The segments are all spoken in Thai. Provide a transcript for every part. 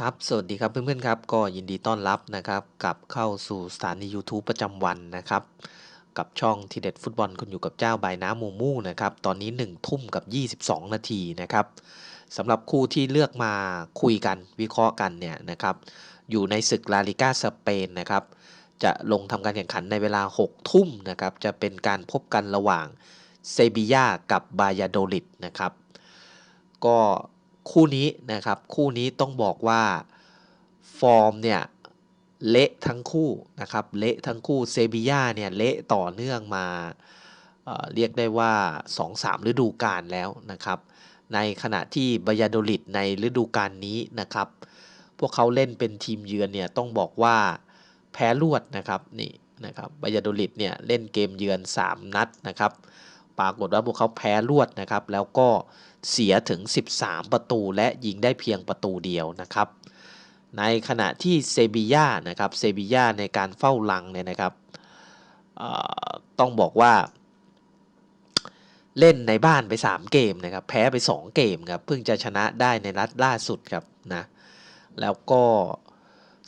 ครับ สวัสดีครับเพื่อนๆครับ ก็ยินดีต้อนรับนะครับกลับเข้าสู่สถานี YouTube ประจำวันนะครับ กับช่องทีเด็ดฟุตบอลคุณอยู่กับเจ้าใบน้ำมูมูนะครับ ตอนนี้1ทุ่มกับ 22 นาทีนะครับสำหรับคู่ที่เลือกมาคุยกันวิเคราะห์กันเนี่ยนะครับ อยู่ในศึกลาลิกาสเปนนะครับ จะลงทำการแข่งขันในเวลา 6 ทุ่มนะครับ จะเป็นการพบกันระหว่างเซบียากับบายาโดลิดนะครับ ก็ คู่นี้นะครับ คู่นี้ต้องบอกว่าฟอร์มเนี่ยเละทั้งคู่นะครับเละทั้งคู่เซบียาเนี่ยเละต่อเนื่องมาเเรียกได้ว่า 2-3 ฤดูกาลแล้วนะครับ ในขณะที่บายาโดลิดในฤดูกาลนี้นะครับ พวกเขาเล่นเป็นทีมเยือนเนี่ยต้องบอกว่าแพ้รวดนะครับนี่นะครับบายาโดลิดเนี่ยเล่นเกมเยือน 3 นัดนะครับ ปรากฏว่าพวกเขาแพ้รวดนะครับ แล้วก็ เสียถึง 13 ประตูและยิงได้เพียงประตูเดียวนะครับ ในขณะที่เซบีย่านะครับเซบีย่าในการเฝ้าลังเนี่ยนะครับต้องบอกว่า เล่นในบ้านไป 3 เกมนะครับแพ้ไป 2 เกมครับเพิ่งจะชนะได้ในรัดล่าสุดครับนะแล้วก็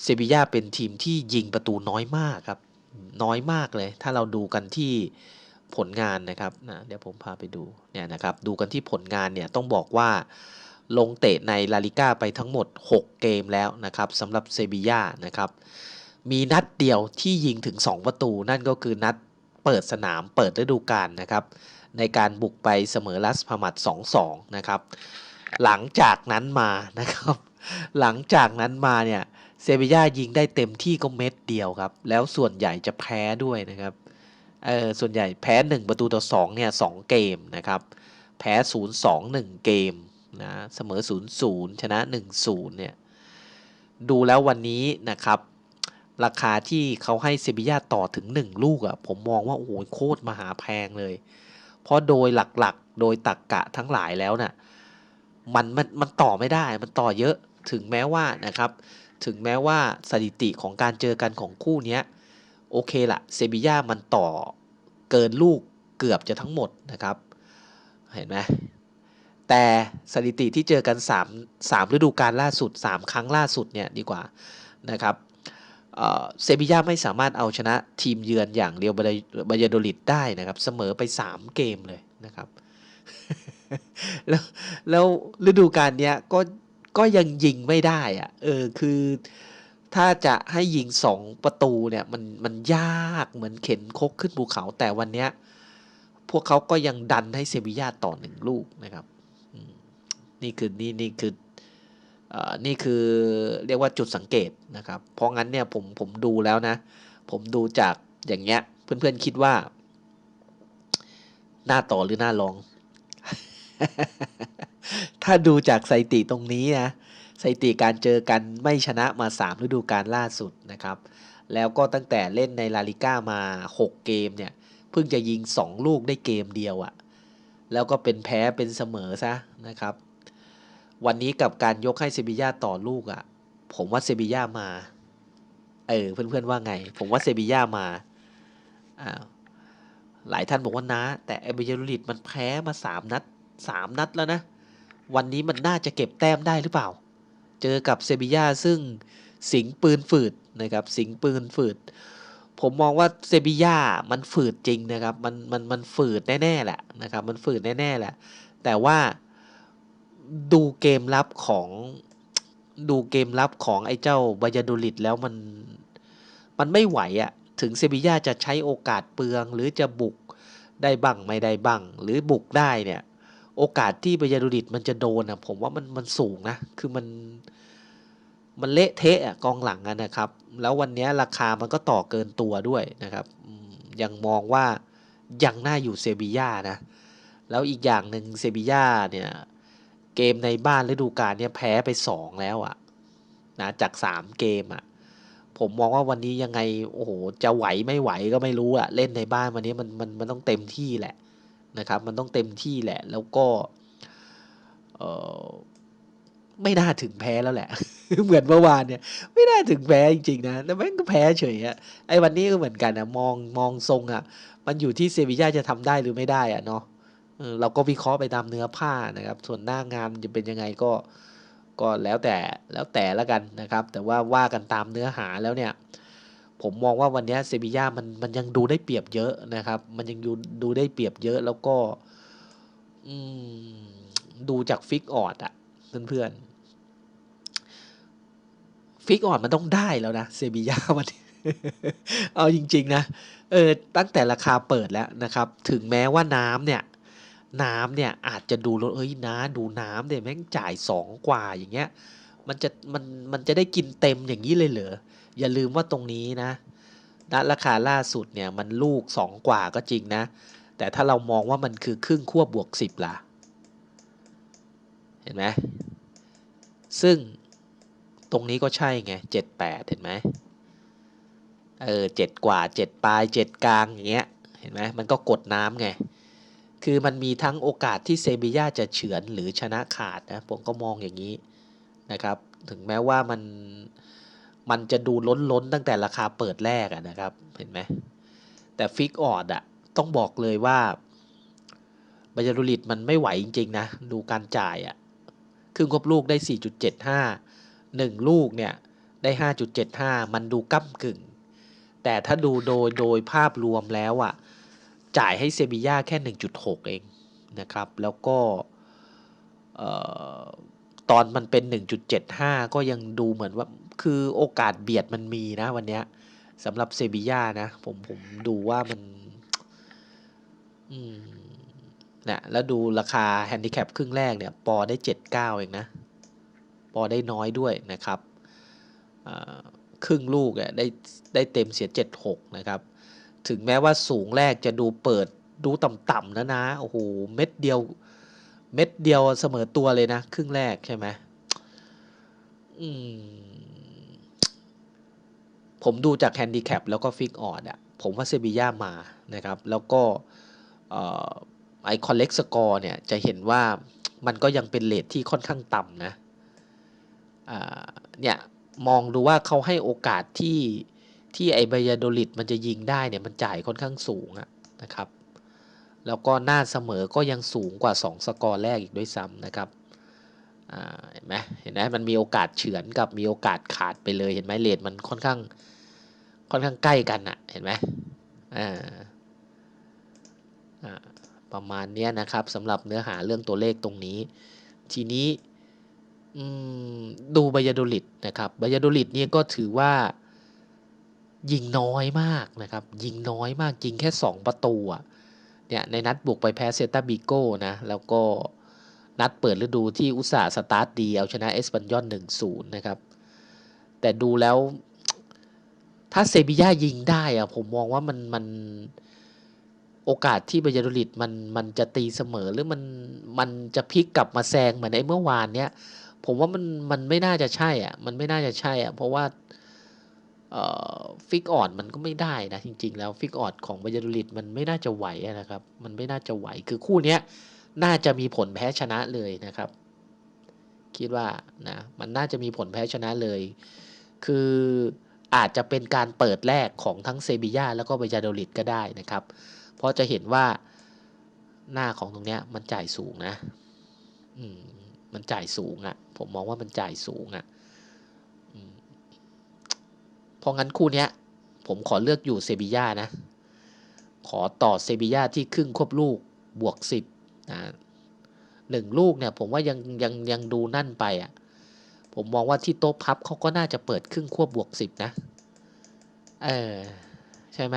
เซบีย่าเป็นทีมที่ยิงประตูน้อยมากครับน้อยมากเลย ถ้าเราดูกันที่ ผลงานนะครับนะเดี๋ยวผมพาไปดูเนี่ยนะครับดูกันที่ผลงานเนี่ยต้องบอกว่าลงเตะในลาลิก้าไปทั้งหมด 6 เกมแล้วนะครับสำหรับเซบีย่านะครับมีนัดเดียวที่ยิงถึง 2 ประตู นั่นก็คือนัดเปิดสนามเปิดฤดูกาลนะครับในการบุกไปเสมอลัสพามัด2-2นะครับหลังจากนั้นมานะครับหลังจากนั้นมาเนี่ยเซบีย่ายิงได้เต็มที่ก็เม็ดเดียวครับ แล้วส่วนใหญ่จะแพ้ด้วยนะครับ เออส่วนใหญ่แพ้ 1 ประตูต่อ2เนี่ย2เกมนะครับ แพ้ 0 2 1 เกมนะเสมอ 0 0 ชนะ 1 0เนี่ยดูแล้ววันนี้นะครับ ราคาที่เขาให้เซบียาต่อถึง 1 ลูกอะ่ะผมมองว่าโอ้โหโคตรมหาแพงเลย เพราะโดยหลักๆ โดยตักกะทั้งหลายแล้วนะ่ะมันมันมันต่อไม่ได้มันต่อเยอะถึงแม้ว่านะครับ ถึงแม้ว่าสถิติของการเจอกันของคู่เนี้ย โอเคละเซบีย่ามันต่อเกินลูกเกือบจะทั้งหมดนะครับ เห็นไหมแต่สถิติที่เจอกัน 3 3ฤดูกาลล่าสุด 3 ครั้งล่าสุดเนี่ยดีกว่านะครับเซบีย่าไม่สามารถเอาชนะทีมเยือนอย่างเรียวบายาโดลิดได้นะครับ เสมอไป 3 เกมเลยนะครับ แล้วแล้วฤดูกาลเนี้ยก็ก็ยังยิงไม่ได้อะเออคือ ถ้าจะให้ยิงสองประตูเนี่ยมันมันยากเหมือนเข็นคกขึ้นภูเขา แต่วันเนี้ยพวกเขาก็ยังดันให้เซบีย่าต่อหนึ่งลูกนะครับนี่คือนี่นี่คืออนี่คือเรียกว่าจุดสังเกตนะครับ เพราะงั้นเนี่ยผมผมดูแล้วนะ ผมดูจากอย่างเงี้ย เพื่อนๆคิดว่า หน้าต่อหรือหน้ารอง ถ้าดูจากสถิติตรงนี้นะ สถิติการเจอกันไม่ชนะมา 3 ฤดูกาลล่าสุดนะครับ แล้วก็ตั้งแต่เล่นในลาลิก้ามา 6 เกมเนี่ย เพิ่งจะยิง 2 ลูกได้เกมเดียวอะ่ะ แล้วก็เป็นแพ้เป็นเสมอซะนะครับ วันนี้กับการยกให้เซบีย่าต่อลูกอะ่ะ ผมว่าเซบีย่ามา เออเพื่อนๆว่าไง ผมว่าเซบีย่ามาอ่าหลายท่านบอกว่านะ แต่เอเบเยรูลิตมันแพ้มา 3 นัด 3 นัดแล้วนะ วันนี้มันน่าจะเก็บแต้มได้หรือเปล่า เจอกับเซบีย่าซึ่งสิงปืนฝืดนะครับสิงปืนฝืด ผมมองว่าเซบีย่ามันฝืดจริงนะครับมันมันมันฝืดแน่ๆแหละนะครับมันฝืดแน่ๆแหละ แต่ว่าดูเกมรับของดูเกมรับของไอ้เจ้าบายาดูลิดแล้วมันมันไม่ไหวอะ่ะถึงเซบีย่าจะใช้โอกาสเปลืองหรือจะบุกได้บ้างไม่ได้บ้างหรือบุกได้เนี่ย โอกาสที่บยาดูดิตมันจะโดนอะผมว่ามันมันสูงนะ คือมันมันเละเทะกองหลังอะนะครับ แล้ววันนี้ราคามันก็ต่อเกินตัวด้วยนะครับยังมองว่ายังน่าอยู่เซบีย่านะ แล้วอีกอย่างหนึ่งเซบีย่าเนี่ย เกมในบ้านฤดูกาลเนี่ยแพ้ไปสองแล้วอะนะจากสามเกมอะผมมองว่าวันนี้ยังไง โอ้โห จะไหวไม่ไหวก็ไม่รู้อะเล่นในบ้านวันนี้มันมันมันต้องเต็มที่แหละ นะครับ มันต้องเต็มที่แหละ แล้วก็ไม่น่าถึงแพ้แล้วแหละ เหมือนเมื่อวานเนี่ย ไม่น่าถึงแพ้จริงๆนะแต่แม่งก็แพ้เฉยอะไอ้วันนี้ก็เหมือนกันนะมองมองทรงอะมันอยู่ที่เซบีย่าจะทำได้หรือไม่ได้อะเนาะเราก็วิเคราะห์ไปตามเนื้อผ้านะครับ ส่วนหน้างานจะเป็นยังไงก็ก็แล้วแต่แล้วแต่ละกันนะครับ แต่ว่าว่ากันตามเนื้อหาแล้วเนี่ย ผมมองว่าวันนี้เซบีย่ามันมันยังดูได้เปรียบเยอะนะครับ มันยังดูดูได้เปรียบเยอะแล้วก็ดูจากฟิกออดอะเพื่อนๆฟิกออดมันต้องได้แล้วนะเซบีย่าวันนี้เอาจริง ๆ นะเออตั้งแต่ราคาเปิดแล้วนะครับ ถึงแม้ว่าน้ำเนี่ย น้ำเนี่ยอาจจะดูล้วเอ้ยนะ ดูน้ำเนี่ยแม่งจ่ายสองกว่าอย่างเงี้ย มันจะมันมันจะได้กินเต็มอย่างนี้เลยเหรอ อย่าลืมว่าตรงนี้นะณราคาล่าสุดเนี่ยมันลูกสองกว่าก็จริงนะ แต่ถ้าเรามองว่ามันคือครึ่งขั้วบวกสิบล่ะ เห็นไหมซึ่งตรงนี้ก็ใช่ไงเจ็ดแปดเห็นไหมเออเจ็ดกว่าเจ็ดปลายเจ็ดกลางอย่างเงี้ยเห็นไหมมันก็กดน้ำไง คือมันมีทั้งโอกาสที่เซบียาจะเฉือนหรือชนะขาดนะ ผมก็มองอย่างนี้นะครับ ถึงแม้ว่ามัน มันจะดูล้นล้นตั้งแต่ราคาเปิดแรกะนะครับ เห็นไหมแต่ฟิกออดอะต้องบอกเลยว่าบายารุลิตมันไม่ไหวจริง ๆ นะ ดูการจ่ายอะครึ่งควบลูกได้ 4.75 1 ลูกเนี่ย ได้ 5.75 มันดูก้ากึ่ง แต่ถ้าดูโดยโดยภาพรวมแล้วอะจ่ายให้เซบีย่าแค่ 1.6 เองนะครับ แล้วก็ตอนมันเป็น 1.75 ก็ยังดูเหมือนว่า คือโอกาสเบียดมันมีนะวันนี้สำหรับเซบีย่านะ ผมผมดูว่ามัน อืมนะแล้วดูราคาแฮนดิแคปครึ่งแรกเนี่ย ปอได้79เก้าเองนะ ปอได้น้อยด้วยนะครับครึ่งลูกเนี่ยได้ได้เต็มเสีย76นะครับ ถึงแม้ว่าสูงแรกจะดูเปิดดูต่ำๆนะนะโอ้โหเม็ดเดียว เม็ดเดียวเสมอตัวเลยนะ ครึ่งแรกใช่ไหมอืม ผมดูจากแฮนดิแคปแล้วก็ฟิกออดอะผมว่าเซบีย่ามานะครับ แล้วก็ไอคอนเล็กสกอร์เนี่ยจะเห็นว่ามันก็ยังเป็นเลทที่ค่อนข้างต่ำนะเนี่ยมองดูว่าเขาให้โอกาสที่ที่ไอบายาโดลิดมันจะยิงได้เนี่ยมันจ่ายค่อนข้างสูงนะครับ แล้วก็หน้าเสมอก็ยังสูงกว่า 2 สกอร์แรกอีกด้วยซ้ำนะครับเห็นไหมเห็นไหมมันมีโอกาสเฉือนกับมีโอกาสขาดไปเลยเห็นไหมเลทมันค่อนข้าง ค่อนข้างใกล้กันอะเห็นไหมอ่าประมาณนี้นะครับสำหรับเนื้อหาเรื่องตัวเลขตรงนี้ ทีนี้ดูบายาโดลิดนะครับบายาโดลิดนี่ก็ถือว่ายิงน้อยมากนะครับ ยิงน้อยมากยิงแค่ 2 ประตูเนี่ยในนัดบุกไปแพ้เซตาบิโก้นะแล้วก็นัดเปิดฤดูที่อุตสาห์สตาร์ทดีเอาชนะเอสปันยอนหนึ่งศูนย์นะครับ แต่ดูแล้ว ถ้าเซบีย่ายิงได้อะผมมองว่ามันมันโอกาสที่บายาโดลิดมันมันจะตีเสมอหรือมันมันจะพลิกกลับมาแซงเหมือนในเมื่อวานเนี้ยผมว่ามันมันไม่น่าจะใช่อะ มันไม่น่าจะใช่อะ เพราะว่าฟิกออดมันก็ไม่ได้นะ จริง ๆ แล้วฟิกออดของบายาโดลิดมันไม่น่าจะไหวนะครับ มันไม่น่าจะไหวคือคู่เนี้ยน่าจะมีผลแพ้ชนะเลยนะครับ คิดว่านะมันน่าจะมีผลแพ้ชนะเลย คือ อาจจะเป็นการเปิดแรกของทั้งเซบียาแล้วก็เบยาโดลิดก็ได้นะครับ เพราะจะเห็นว่าหน้าของตรงเนี้ยมันจ่ายสูงนะ อืม มันจ่ายสูงอะ่ะ ผมมองว่ามันจ่ายสูงอะ่ะเพราะงั้นคู่เนี้ย ผมขอเลือกอยู่เซบียานะ ขอต่อเซบียาที่ครึ่งควบลูกบวกสิบนะหนึ่งลูกเนี่ย ผมว่ายังยังยังดูนั่นไปอะ่ะ ผมมองว่าที่โต๊ะพับเขาก็น่าจะเปิดครึ่งควบบวกสิบนะ เออ ใช่ไหม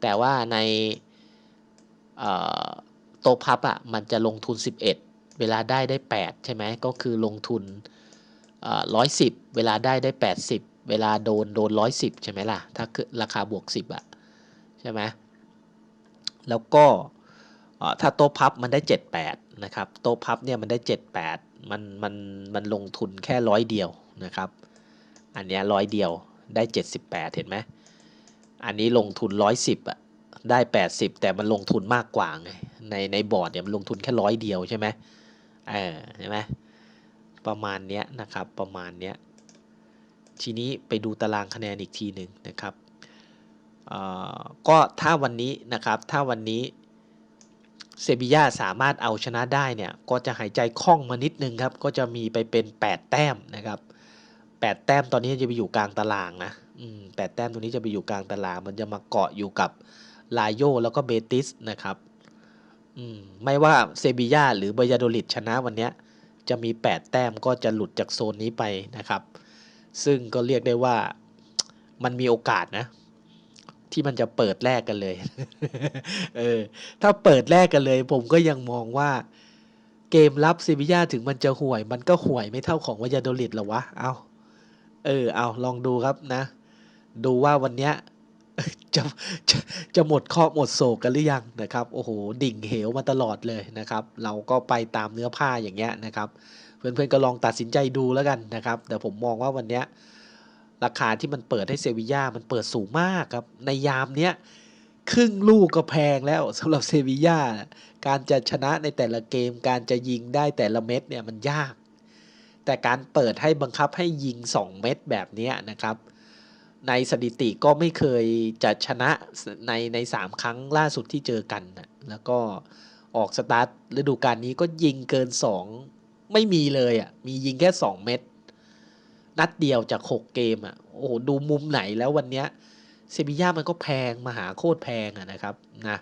แต่ว่าในโต๊ะพับอะ่ะ มันจะลงทุน 11 เวลาได้ได้ 8 ใช่ไหม ก็คือลงทุนร้อยสิบเวลาได้ได้ 80 เวลาโดนโดนร้อยสิบใช่ไหมล่ะ ถ้าราคาบวก 10อะ่ะ ใช่ไหม แล้วก็ ถ้าโต๊ะพับมันได้ 78นะครับโต๊ะพับเนี่ยมันได้ 78 มันมันมันลงทุนแค่ร้อยเดียวนะครับ อันนี้ร้อยเดียวได้ 78 เห็นไหมอันนี้ลงทุน 110อะได้ 80 แต่มันลงทุนมากกว่าไงในในบอร์ดเนี่ยมันลงทุนแค่ร้อยเดียวใช่ไหมเออใช่ไหมประมาณเนี้ยนะครับประมาณเนี้ยทีนี้ไปดูตารางคะแนนอีกทีหนึ่งนะครับก็ถ้าวันนี้นะครับถ้าวันนี้ เซบีย่าสามารถเอาชนะได้เนี่ยก็จะหายใจคล่องมานิดนึงครับ ก็จะมีไปเป็น 8 แต้มนะครับ 8 แต้มตอนนี้จะไปอยู่กลางตารางนะแปดแต้มตรงนี้จะไปอยู่กลางตาราง มันจะมาเกาะอยู่กับลาโยแล้วก็เบติสนะครับมไม่ว่าเซบีย่าหรือเบยาโดลิดชนะวันนี้จะมี 8 แต้มก็จะหลุดจากโซนนี้ไปนะครับ ซึ่งก็เรียกได้ว่ามันมีโอกาสนะ ที่มันจะเปิดแรกกันเลย เออ ถ้าเปิดแรกกันเลย ผมก็ยังมองว่า เกมรับเซบีย่าถึงมันจะห่วย มันก็ห่วยไม่เท่าของวายาโดลิดหรอวะ เอาเออ เอาลองดูครับนะ ดูว่าวันเนี้ยจะจะจะหมดข้อหมดโศกกันหรือยังนะครับ โอ้โห ดิ่งเหวมาตลอดเลยนะครับ เราก็ไปตามเนื้อผ้าอย่างเงี้ยนะครับ เพื่อนๆก็ลองตัดสินใจดูแล้วกันนะครับ แต่ผมมองว่าวันเนี้ย ราคาที่มันเปิดให้เซบีย่ามันเปิดสูงมากครับ ในยามเนี้ยครึ่งลูกก็แพงแล้วสำหรับเซบีย่าการจะชนะในแต่ละเกม การจะยิงได้แต่ละเม็ดเนี่ยมันยาก แต่การเปิดให้บังคับให้ยิง 2 เม็ดแบบนี้นะครับ ในสถิติก็ไม่เคยจะชนะในในสามครั้งล่าสุดที่เจอกันนะแล้วก็ออกสตาร์ทฤดูกาลนี้ก็ยิงเกิน 2 ไม่มีเลยอะมียิงแค่ 2 เม็ด นัดเดียวจาก6เกมอะโอ้โหดูมุมไหนแล้ววันเนี้ยเซบีย่ามันก็แพงมหาโคตรแพงอะนะครับนะ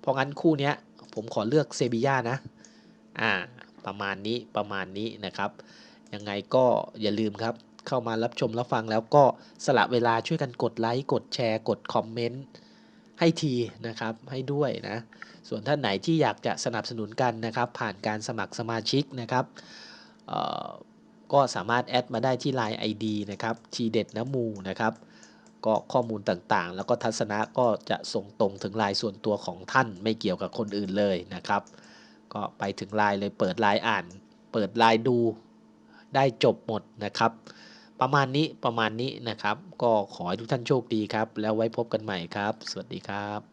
เพราะงั้นคู่เนี้ยผมขอเลือกเซบีย่านะอ่าประมาณนี้ประมาณนี้นะครับ ยังไงก็อย่าลืมครับ เข้ามารับชมรับฟังแล้วก็สละเวลาช่วยกันกดไลค์กดแชร์ กดคอมเมนต์ให้ทีนะครับให้ด้วยนะส่วนท่านไหนที่อยากจะสนับสนุนกันนะครับ ผ่านการสมัครสมาชิกนะครับเอ่อ ก็สามารถแอดมาได้ที่ Line ID นะครับทีเด็ดน้ำมูนะครับก็ข้อมูลต่างๆ แล้วก็ทัศนะก็จะส่งตรงถึงลน์ส่วนตัวของท่านไม่เกี่ยวกับคนอื่นเลยนะครับ ก็ไปถึงลน์เลยเปิดลน์อ่าน เปิดลน์ดูได้จบหมดนะครับ ประมาณนี้ประมาณนี้นะครับ ก็ขอให้ทุกท่านโชคดีครับ แล้วไว้พบกันใหม่ครับ สวัสดีครับ